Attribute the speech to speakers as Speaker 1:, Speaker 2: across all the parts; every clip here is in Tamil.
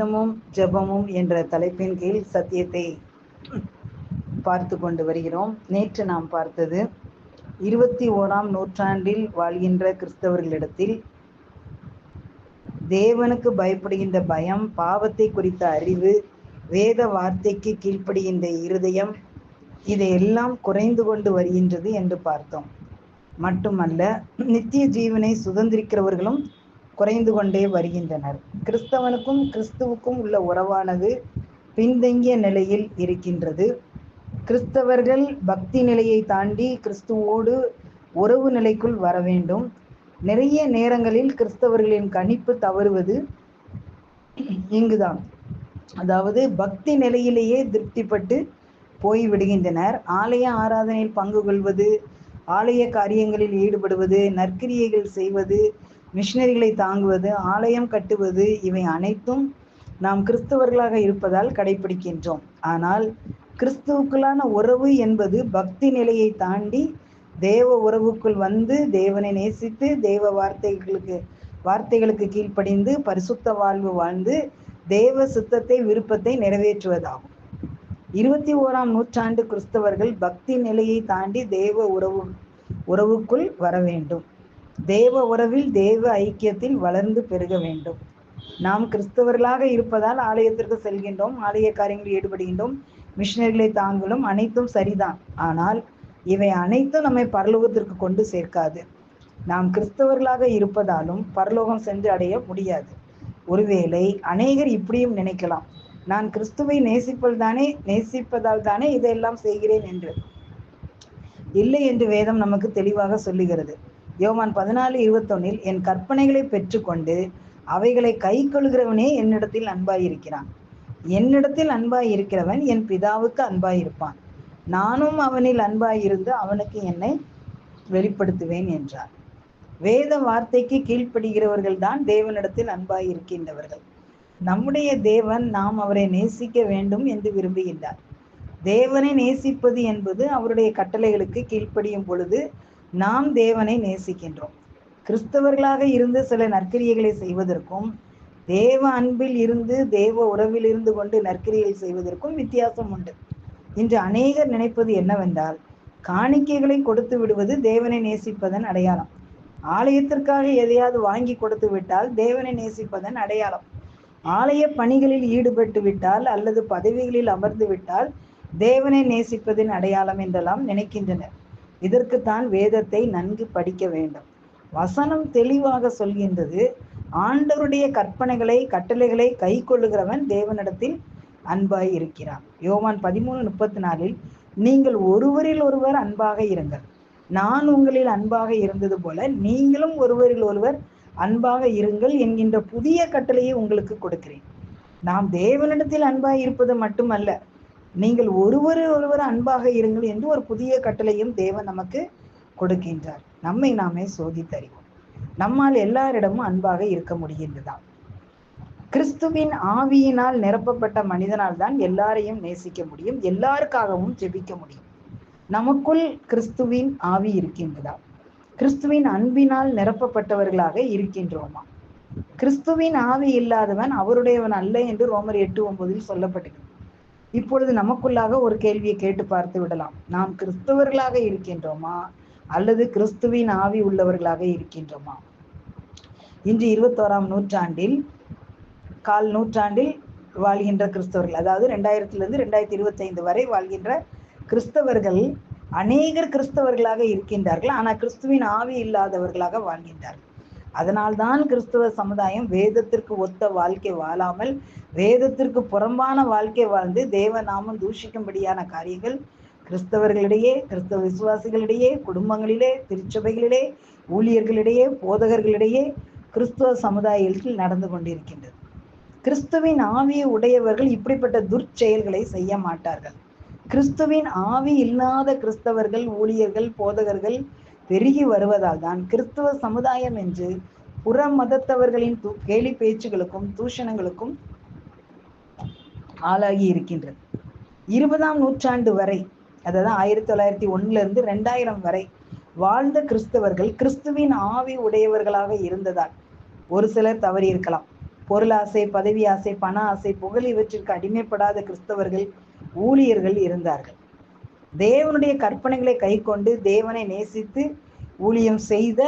Speaker 1: வேதமும் ஜெபமும் என்ற தலைப்பின் கீழ் சத்தியத்தை பார்த்து கொண்டு வருகிறோம். நேற்று நாம் பார்த்தது இருபத்தி ஓராம் நூற்றாண்டில் வாழ்கின்ற கிறிஸ்தவர்களிடத்தில் தேவனுக்கு பயப்படுகின்ற பயம் பாவத்தை குறித்த அறிவு வேத வார்த்தைக்கு கீழ்ப்படுகின்ற இருதயம் இதையெல்லாம் குறைந்து கொண்டு வருகின்றது என்று பார்த்தோம். மட்டுமல்ல நித்திய ஜீவனை சுதந்திரிக்கிறவர்களும் குறைந்து கொண்டே வருகின்றனர். கிறிஸ்தவனுக்கும் கிறிஸ்துவுக்கும் உள்ள உறவானது பின்தங்கிய நிலையில் இருக்கின்றது. கிறிஸ்தவர்கள் பக்தி நிலையை தாண்டி கிறிஸ்துவோடு உறவு நிலைக்குள் வர வேண்டும். நிறைய நேரங்களில் கிறிஸ்தவர்களின் கணிப்பு தவறுவது இங்குதான். அதாவது பக்தி நிலையிலேயே திருப்திப்பட்டு போய் விடுகின்றனர். ஆலய ஆராதனையில் பங்கு கொள்வது ஆலய காரியங்களில் ஈடுபடுவது நற்கிரியைகள் செய்வது மிஷினரிகளை தாங்குவது ஆலயம் கட்டுவது இவை அனைத்தும் நாம் கிறிஸ்தவர்களாக இருப்பதால் கடைபிடிக்கின்றோம் ஆனால் கிறிஸ்துவுக்குள்ளான உறவு என்பது பக்தி நிலையை தாண்டி தேவ உறவுக்குள் வந்து தேவனை நேசித்து தேவ வார்த்தைகளுக்கு வார்த்தைகளுக்கு கீழ்ப்படிந்து பரிசுத்த வாழ்வு வாழ்ந்து தேவ சுத்தத்தை விருப்பத்தை நிறைவேற்றுவதாகும். இருபத்தி ஓராம் நூற்றாண்டு கிறிஸ்தவர்கள் பக்தி நிலையை தாண்டி தேவ உறவு உறவுக்குள் வர வேண்டும். தேவ உறவில் தேவ ஐக்கியத்தில் வளர்ந்து பெருக வேண்டும். நாம் கிறிஸ்தவர்களாக இருப்பதால் ஆலயத்திற்கு செல்கின்றோம் ஆலய காரியங்களில் ஈடுபடுகின்றோம் மிஷினரிகளை தாங்களும் அனைத்தும் சரிதான். ஆனால் இவை அனைத்தும் நம்மை பரலோகத்திற்கு கொண்டு சேர்க்காது. நாம் கிறிஸ்தவர்களாக இருப்பதாலும் பரலோகம் சென்று அடைய முடியாது. ஒருவேளை அநேகர் இப்படியும் நினைக்கலாம் நான் கிறிஸ்துவை நேசிப்பதால் தானே நேசிப்பதால் தானே இதையெல்லாம் செய்கிறேன் என்று. இல்லை என்று வேதம் நமக்கு தெளிவாக சொல்லுகிறது. யோவான் பதினாலு இருபத்தொன்னில் என் கற்பனைகளை பெற்றுக்கொண்டு அவைகளை கை கொள்கிறவனே என்னிடத்தில் அன்பாயிருக்கிறான். என்னிடத்தில் அன்பாயிருக்கிறவன் என் பிதாவுக்கு அன்பாயிருப்பான். நானும் அவனில் அன்பாயிருந்து அவனுக்கு என்னை வெளிப்படுத்துவேன் என்றார். வேத வார்த்தைக்கு கீழ்ப்படுகிறவர்கள் தான் தேவனிடத்தில் அன்பாயிருக்கின்றவர்கள். நம்முடைய தேவன் நாம் அவரை நேசிக்க வேண்டும் என்று விரும்புகின்றார். தேவனை நேசிப்பது என்பது அவருடைய கட்டளைகளுக்கு கீழ்ப்படியும் பொழுது நாம் தேவனை நேசிக்கின்றோம். கிறிஸ்தவர்களாக இருந்து சில நற்கிரியைகளை செய்வதற்கும் தேவ அன்பில் இருந்து தேவ உறவில் இருந்து கொண்டு நற்கிரியைகள் செய்வதற்கும் வித்தியாசம் உண்டு. இன்று அநேகர் நினைப்பது என்னவென்றால் காணிக்கைகளை கொடுத்து விடுவது தேவனை நேசிப்பதன் அடையாளம். ஆலயத்திற்காக எதையாவது வாங்கி கொடுத்து விட்டால் தேவனை நேசிப்பதன் அடையாளம். ஆலய பணிகளில் ஈடுபட்டு விட்டால் அல்லது பதவிகளில் அமர்ந்து விட்டால் தேவனை நேசிப்பதின் அடையாளம் என்றெல்லாம் நினைக்கின்றனர். இதற்குத்தான் வேதத்தை நன்கு படிக்க வேண்டும். வசனம் தெளிவாக சொல்கின்றது ஆண்டவருடைய கற்பனைகளை கட்டளைகளை கை கொள்ளுகிறவன் தேவனிடத்தில் அன்பாய் இருக்கிறான். யோவான் பதிமூணு முப்பத்தி நாலில் நீங்கள் ஒருவரில் ஒருவர் அன்பாக இருங்கள். நான் உங்களில் அன்பாக இருந்தது போல நீங்களும் ஒருவரில் ஒருவர் அன்பாக இருங்கள் என்கின்ற புதிய கட்டளையை உங்களுக்கு கொடுக்கிறேன். நாம் தேவனிடத்தில் அன்பாய் இருப்பது மட்டுமல்ல நீங்கள் ஒருவர் ஒருவர் அன்பாக இருங்கள் என்று ஒரு புதிய கட்டளையும் தேவன் நமக்கு கொடுக்கின்றார். நம்மை நாமே சோதித்தறிவோம். நம்மால் எல்லாரிடமும் அன்பாக இருக்க முடிகின்றதாம். கிறிஸ்துவின் ஆவியினால் நிரப்பப்பட்ட மனிதனால் தான் எல்லாரையும் நேசிக்க முடியும் எல்லாருக்காகவும் ஜெபிக்க முடியும். நமக்குள் கிறிஸ்துவின் ஆவி இருக்கின்றதா கிறிஸ்துவின் அன்பினால் நிரப்பப்பட்டவர்களாக இருக்கின்றோமா கிறிஸ்துவின் ஆவி இல்லாதவன் அவருடையவன் அல்ல என்று ரோமர் எட்டு ஒன்பதில் சொல்லப்பட்டிருக்கு இப்பொழுது நமக்குள்ளாக ஒரு கேள்வியை கேட்டு பார்த்து விடலாம். நாம் கிறிஸ்தவர்களாக இருக்கின்றோமா? அல்லது கிறிஸ்துவின் ஆவி உள்ளவர்களாக இருக்கின்றோமா? இன்று இருபத்தோராம் நூற்றாண்டில் கால் நூற்றாண்டில் வாழ்கின்ற கிறிஸ்தவர்கள் அதாவது ரெண்டாயிரத்திலிருந்து ரெண்டாயிரத்தி இருபத்தி ஐந்து வரை வாழ்கின்ற கிறிஸ்தவர்கள் அநேகர் கிறிஸ்தவர்களாக இருக்கின்றார்கள். ஆனால் கிறிஸ்துவின் ஆவி இல்லாதவர்களாக வாழ்கின்றார்கள். அதனால்தான் கிறிஸ்துவ சமுதாயம் வேதத்திற்கு ஒத்த வாழ்க்கை வாழாமல் வேதத்திற்கு புறம்பான வாழ்க்கை வாழ்ந்து தேவ நாமம் தூஷிக்கும்படியான காரியங்கள் கிறிஸ்தவர்களிடையே கிறிஸ்தவ விசுவாசிகளிடையே குடும்பங்களிலே திருச்சபைகளிலே ஊழியர்களிடையே போதகர்களிடையே கிறிஸ்துவ சமுதாயத்தில் நடந்து கொண்டிருக்கின்றது. கிறிஸ்துவின் ஆவியை உடையவர்கள் இப்படிப்பட்ட துர்ச்செயல்களை செய்ய மாட்டார்கள். கிறிஸ்துவின் ஆவி இல்லாத கிறிஸ்தவர்கள் ஊழியர்கள் போதகர்கள் பெருகி வருவதால் தான் கிறிஸ்துவ சமுதாயம் என்று புற மதத்தவர்களின் கேலி பேச்சுகளுக்கும் தூஷணங்களுக்கும் ஆளாகி இருக்கின்றது. இருபதாம் நூற்றாண்டு வரை அதாவது ஆயிரத்தி தொள்ளாயிரத்தி ஒண்ணுல இருந்து ரெண்டாயிரம் வரை வாழ்ந்த கிறிஸ்தவர்கள் கிறிஸ்துவின் ஆவி உடையவர்களாக இருந்ததால் ஒரு சிலர் தவறி இருக்கலாம். பொருளாசை பதவி ஆசை பண ஆசை புகழ் இவற்றிற்கு அடிமைப்படாத கிறிஸ்தவர்கள் ஊழியர்கள் இருந்தார்கள். தேவனுடைய கற்பனைகளை கை கொண்டு தேவனை நேசித்து ஊழியம் செய்த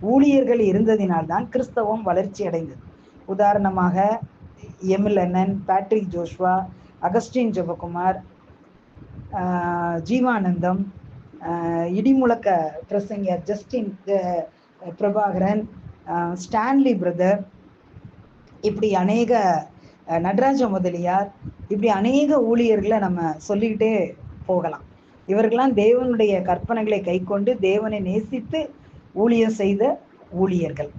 Speaker 1: ஊழியர்கள் இருந்ததினால்தான் கிறிஸ்தவம் வளர்ச்சி அடைந்தது. உதாரணமாக எமிலனன் பேட்ரிக் ஜோஷ்வா அகஸ்டின் ஜெபகுமார் ஆஹ் ஜீவானந்தம் ஆஹ் இடிமுழக்க பிரசங்கர் ஜஸ்டின் பிரபாகரன் ஸ்டான்லி பிரதர் இப்படி அநேக அஹ் நடராஜ முதலியார் இப்படி அநேக ஊழியர்களை நம்ம சொல்லிக்கிட்டே போகலாம். இவர்கள்லாம் தேவனுடைய கற்பனைகளை கைக்கொண்டு தேவனை நேசித்து ஊழியம் செய்த ஊழியர்கள்.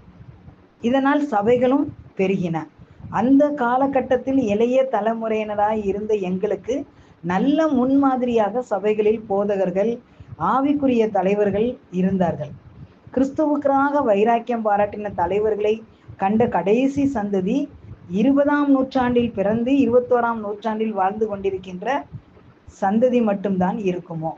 Speaker 1: இதனால் சபைகளும் பெருகின. அந்த காலகட்டத்தில் இளைய தலைமுறையினராய் இருந்த எங்களுக்கு நல்ல முன்மாதிரியாக சபைகளில் போதகர்கள் ஆவிக்குரிய தலைவர்கள் இருந்தார்கள். கிறிஸ்துவுக்காக வைராக்கியம் பாராட்டின தலைவர்களை கண்ட கடைசி சந்ததி இருபதாம் நூற்றாண்டில் பிறந்து இருபத்தோராம் நூற்றாண்டில் வாழ்ந்து கொண்டிருக்கின்ற சந்ததி மட்டும்தான் இருக்குமோ?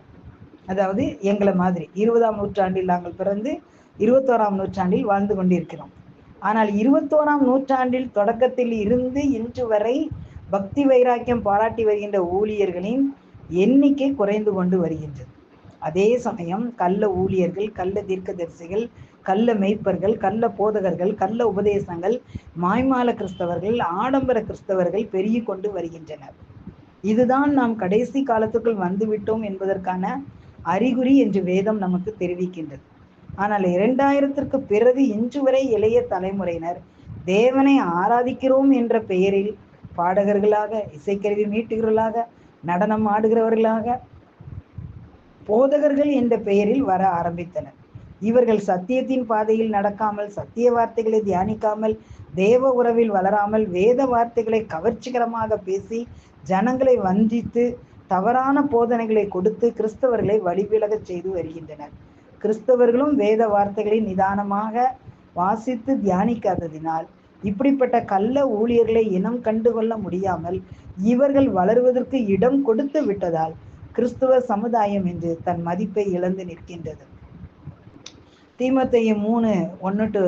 Speaker 1: அதாவது எங்களை மாதிரி. இருபதாம் நூற்றாண்டில் நாங்கள் பிறந்து இருபத்தோராம் நூற்றாண்டில் வாழ்ந்து கொண்டிருக்கிறோம். ஆனால் இருபத்தோராம் நூற்றாண்டில் தொடக்கத்தில் இருந்து இன்று வரை பக்தி வைராக்கியம் பாராட்டி வருகின்ற ஊழியர்களின் எண்ணிக்கை குறைந்து கொண்டு வருகின்றது. அதே சமயம் கள்ள ஊழியர்கள் கள்ள தீர்க்கதரிசிகள் கள்ள மெய்ப்பர்கள் கள்ள போதகர்கள் கள்ள உபதேசங்கள் மாய்மால கிறிஸ்தவர்கள் ஆடம்பர கிறிஸ்தவர்கள் பெருகி கொண்டு வருகின்றனர். இதுதான் நாம் கடைசி காலத்துக்குள் வந்துவிட்டோம் என்பதற்கான அறிகுறி என்று வேதம் நமக்கு தெரிவிக்கின்றது. ஆனால் இரண்டாயிரத்திற்கு பிறகு இன்று வரை இளைய தலைமுறையினர் தேவனை ஆராதிக்கிறோம் என்ற பெயரில் பாடகர்களாக இசைக்கருவி மீட்டுகிறவர்களாக நடனம் ஆடுகிறவர்களாக போதகர்கள் என்ற பெயரில் வர ஆரம்பித்தனர். இவர்கள் சத்தியத்தின் பாதையில் நடக்காமல் சத்திய வார்த்தைகளை தியானிக்காமல் தேவ உறவில் வளராமல் வேத வார்த்தைகளை கவர்ச்சிகரமாக பேசி ஜனங்களை வஞ்சித்து தவறான போதனைகளை கொடுத்து கிறிஸ்தவர்களை வழிவிலகச் செய்து வருகின்றனர். கிறிஸ்தவர்களும் வேத வார்த்தைகளை நிதானமாக வாசித்து தியானிக்காததினால் இப்படிப்பட்ட கள்ள ஊழியர்களை இனம் கண்டுகொள்ள முடியாமல் இவர்கள் வளருவதற்கு இடம் கொடுத்து விட்டதால் கிறிஸ்துவ சமுதாயம் என்று தன் மதிப்பை இழந்து நிற்கின்றது. தீமத்தையும் மூணு ஒன்று டு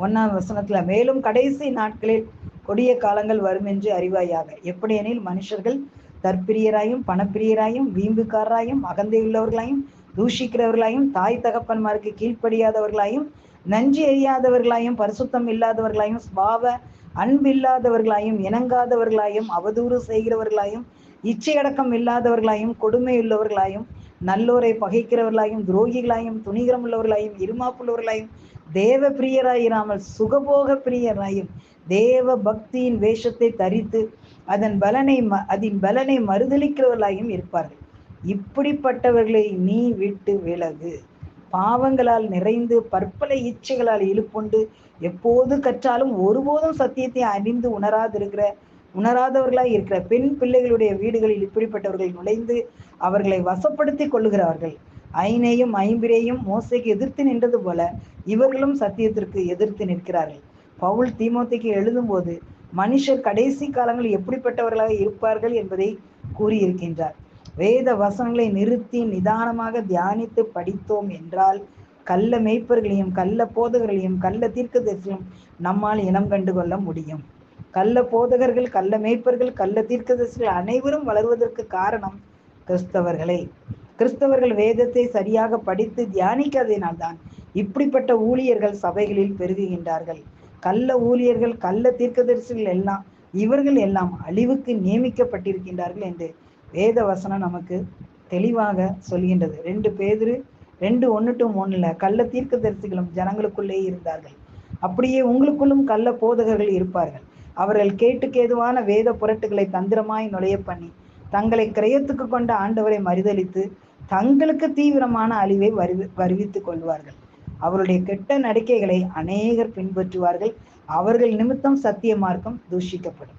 Speaker 1: ஒன்னாம் வசனத்துல மேலும் கடைசி நாட்களில் கொடிய காலங்கள் வரும் என்று அறிவாயாக. எப்படியெனில் மனுஷர்கள் தற்பிரியராயும் பணப்பிரியராயும் வீம்புக்காரராயும் அகந்தையுள்ளவர்களாயும் தூஷிக்கிறவர்களாயும் தாய் தகப்பன்மாருக்கு கீழ்ப்படியாதவர்களாயும் நன்றி அறியாதவர்களாயும் பரிசுத்தம் இல்லாதவர்களாயும் ஸ்பாவ அன்பில்லாதவர்களாயும் இணங்காதவர்களாயும் அவதூறு செய்கிறவர்களாயும் இச்சையடக்கம் இல்லாதவர்களாயும் கொடுமையுள்ளவர்களாயும் நல்லோரை பகைக்கிறவர்களாயும் துரோகிகளாயும் துணிகரம் உள்ளவர்களாயும் இருமாப்புள்ளவர்களாயும் தேவ பிரியராயிராமல் சுகபோக பிரியராயும் தேவ பக்தியின் வேஷத்தை தரித்து அதன் பலனை ம அதன் பலனை மறுதளிக்கிறவர்களாயும் இருப்பார்கள். இப்படிப்பட்டவர்களை நீ விட்டு விலகு. பாவங்களால் நிறைந்து பற்பல இச்சைகளால் இழுப்புண்டு எப்போது கற்றாலும் ஒருபோதும் சத்தியத்தை அறிந்து உணராதிருக்கிற உணராதவர்களாய் இருக்கிற பெண் பிள்ளைகளுடைய வீடுகளில் இப்படிப்பட்டவர்கள் நுழைந்து அவர்களை வசப்படுத்தி கொள்ளுகிறார்கள். ஐனையும் ஐம்பிரேயும் மோசைக்கு எதிர்த்து நின்றது போல இவர்களும் சத்தியத்திற்கு எதிர்த்து நிற்கிறார்கள். பவுல் தீமோத்திக்கு எழுதும்போது மனுஷர் கடைசி காலங்களில் எப்படிப்பட்டவர்களாக இருப்பார்கள் என்பதை கூறியிருக்கின்றார். வேத வசனங்களை நிறுத்தி நிதானமாக தியானித்து படித்தோம் என்றால் கள்ள மேய்ப்பர்களையும் கள்ள போதகர்களையும் கள்ள தீர்க்கதரிசியும் நம்மால் இனம் கண்டு கொள்ள முடியும். கள்ள போதகர்கள் கள்ள மேய்ப்பர்கள் கள்ள தீர்க்கதர்சிகள் அனைவரும் வளர்வதற்கு காரணம் கிறிஸ்தவர்களே. கிறிஸ்தவர்கள் வேதத்தை சரியாக படித்து தியானிக்காததினால்தான் இப்படிப்பட்ட ஊழியர்கள் சபைகளில் பெருகுகின்றார்கள். கள்ள ஊழியர்கள் கள்ள தீர்க்கதரிசிகள் எல்லாம் இவர்கள் எல்லாம் அழிவுக்கு நியமிக்கப்பட்டிருக்கின்றார்கள் என்று வேத வசனம் நமக்கு தெளிவாக சொல்கின்றது. ரெண்டு பேதிரு ரெண்டு ஒன்று டு கள்ள கள்ள தீர்க்கதரிசிகளும் ஜனங்களுக்குள்ளே இருந்தார்கள். அப்படியே உங்களுக்குள்ளும் கள்ள போதகர்கள் இருப்பார்கள். அவர்கள் கேட்டுக்கேதுவான வேத புரட்டுகளை தந்திரமாய் நுழைய பண்ணி தங்களை கிரயத்துக்கு கொண்ட ஆண்டவரை மறுதளித்து தங்களுக்கு தீவிரமான அழிவை வருவி வருவித்துக் கொள்வார்கள். அவருடைய கெட்ட நடக்கைகளை அநேகர் பின்பற்றுவார்கள். அவர்கள் நிமித்தம் சத்திய மார்க்கம் தூஷிக்கப்படும்.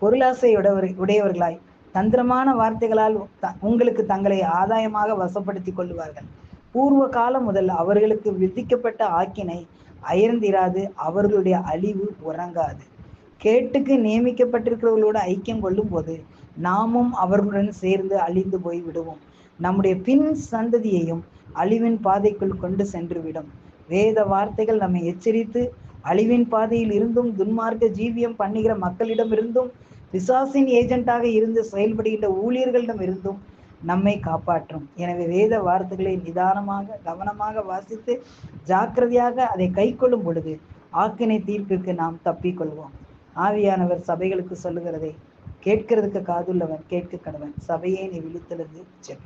Speaker 1: பொருளாசையுடையவர் உடையவர்களாய் தந்திரமான வார்த்தைகளால் த- உங்களுக்கு தங்களை ஆதாயமாக வசப்படுத்தி கொள்வார்கள் பூர்வ காலம் முதல் அவர்களுக்கு விதிக்கப்பட்ட ஆக்கினை அயர்ந்திராது அவர்களுடைய அழிவு உறங்காது. கேட்டுக்கு நியமிக்கப்பட்டிருக்கிறவர்களோடு ஐக்கியம் கொள்ளும் போது நாமும் அவர்களுடன் சேர்ந்து அழிந்து போய் விடுவோம் நம்முடைய பின் சந்ததியையும் அழிவின் பாதைக்குள் கொண்டு சென்றுவிடும். வேத வார்த்தைகள் நம்மை எச்சரித்து அழிவின் பாதையில் இருந்தும் துன்மார்க்க ஜீவியம் பண்ணுகிற மக்களிடமிருந்தும் பிசாசின் ஏஜென்ட்டாக இருந்து செயல்படுகின்ற ஊழியர்களிடம் இருந்தும் நம்மை காப்பாற்றும். எனவே வேத வார்த்தைகளை நிதானமாக கவனமாக வாசித்து ஜாக்கிரதையாக அதை கைக்கொள்ளும் பொழுது ஆக்கினை தீர்ப்பிற்கு நாம் தப்பிக்கொள்வோம் ஆவியானவர் சபைகளுக்கு சொல்லுகிறதை கேட்கிறதுக்கு காதுள்ளவன் கேட்க கடவன். சபையே நீ விழித்தெழுந்து செல்.